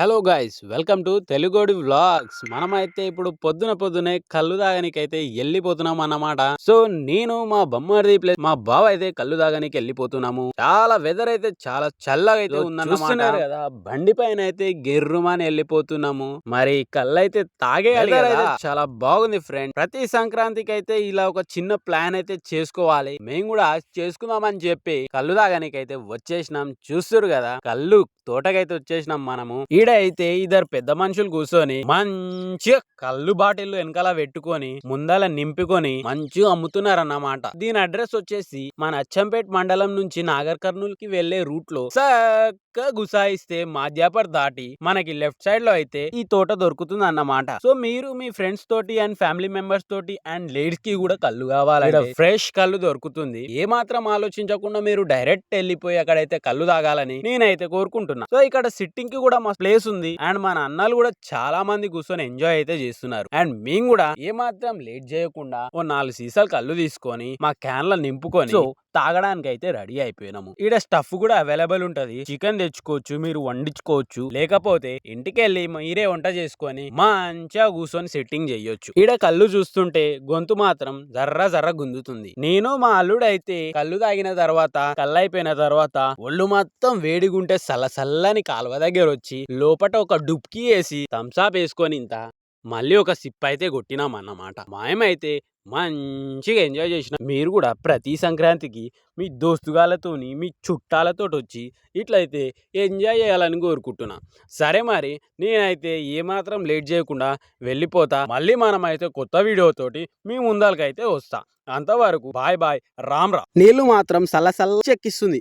Hello guys welcome to తెలుగోడి vlogs. మనమైతే ఇప్పుడు పొద్దున పొద్దునే కళ్ళు తాగనికైతే వెళ్ళిపోతున్నాం అన్నమాట సో నేను మా బొమ్మది ప్లేస్ మా బావ అయితే కళ్ళు తాగనికి వెళ్ళిపోతున్నాము చాలా వెదర్ అయితే చాలా చల్లగా అయితే ఉందన్నమాట. కదా బండి పైన అయితే గిర్రుమని వెళ్ళిపోతున్నాము మరి కళ్ళు అయితే తాగేయాలి కదా చాలా బాగుంది ఫ్రెండ్. ప్రతి సంక్రాంతికి అయితే ఇలా ఒక చిన్న ప్లాన్ అయితే చేసుకోవాలి. మేము కూడా చేసుకుందామని చెప్పి కళ్ళు తాగనికి అయితే వచ్చేసినాం. చూస్తురు కదా కళ్ళు తోటకైతే వచ్చేసినాం మనము. ఈడ అయితే ఇద్దరు పెద్ద మనుషులు కూర్చొని మంచిగా కళ్ళు బాటిల్ వెనకాల పెట్టుకొని ముందల నింపుకొని మంచిగా అమ్ముతున్నారు అన్నమాట దీని అడ్రస్ వచ్చేసి మన అచ్చంపేట్ మండలం నుంచి నాగర్ కర్నూల్కి వెళ్ళే రూట్లో చక్కగా గుసాయిస్తే మాధ్యాపర్ దాటి మనకి లెఫ్ట్ సైడ్లో అయితే ఈ తోట దొరుకుతుంది అన్నమాట సో మీరు మీ ఫ్రెండ్స్ తోటి అండ్ ఫ్యామిలీ మెంబర్స్ తోటి అండ్ లేడీస్కి కూడా కళ్ళు కావాలంటే ఫ్రెష్ కళ్ళు దొరుకుతుంది. ఏ మాత్రం ఆలోచించకుండా మీరు డైరెక్ట్ వెళ్ళిపోయి అక్కడైతే కళ్ళు తాగాలని నేనైతే కోరుకుంటున్నా. సో ఇక్కడ సిట్టింగ్కి కూడా మా ప్లేస్ ఉంది. అండ్ మన అన్నలు కూడా చాలా మంది కూర్చొని ఎంజాయ్ అయితే చేస్తున్నారు. అండ్ మేము కూడా ఏ మాత్రం లేట్ చేయకుండా ఓ నాలుగు సీసాలు కళ్ళు తీసుకొని మా క్యాన్ల నింపుకొని సో తాగడానికి అయితే రెడీ అయిపోయినాము. ఈడ స్టఫ్ కూడా అవైలబుల్ ఉంటది. చికెన్ తెచ్చుకోవచ్చు మీరు వండించుకోవచ్చు. లేకపోతే ఇంటికి వెళ్ళి మీరే వంట చేసుకొని మంచిగా కూర్చొని సెట్టింగ్ చేయొచ్చు ఈడ కళ్ళు చూస్తుంటే గొంతు మాత్రం జర్ర జర్ర గుందుతుంది. నేను మా అల్లుడు అయితే కళ్ళు తాగిన తర్వాత కళ్ళు అయిపోయిన తర్వాత ఒళ్ళు మొత్తం వేడిగుంటే సల్ల సల్లని కాలువ దగ్గర వచ్చి లోపట ఒక డుబ్కి వేసి థమ్సాప్ వేసుకొని ఇంత మళ్ళీ ఒక సిప్ అయితే కొట్టినాం అన్నమాట. మాయమైతే మంచిగా ఎంజాయ్ చేసిన మీరు కూడా ప్రతి సంక్రాంతికి మీ దోస్తుగాలతోని మీ చుట్టాలతో వచ్చి ఇట్లయితే ఎంజాయ్ చేయాలని కోరుకుంటున్నా. సరే మరి నేనైతే ఏమాత్రం లేట్ చేయకుండా వెళ్ళిపోతా. మళ్ళీ మనమైతే కొత్త వీడియోతోటి మీ ముందలకైతే వస్తా. అంతవరకు బాయ్ బాయ్ రామ్ రా నీళ్ళు మాత్రం సల్ల చెక్కిస్తుంది.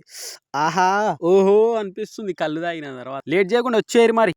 ఆహా ఓహో అనిపిస్తుంది కళ్ళు తాగిన తర్వాత. లేట్ చేయకుండా వచ్చేయరు మరి.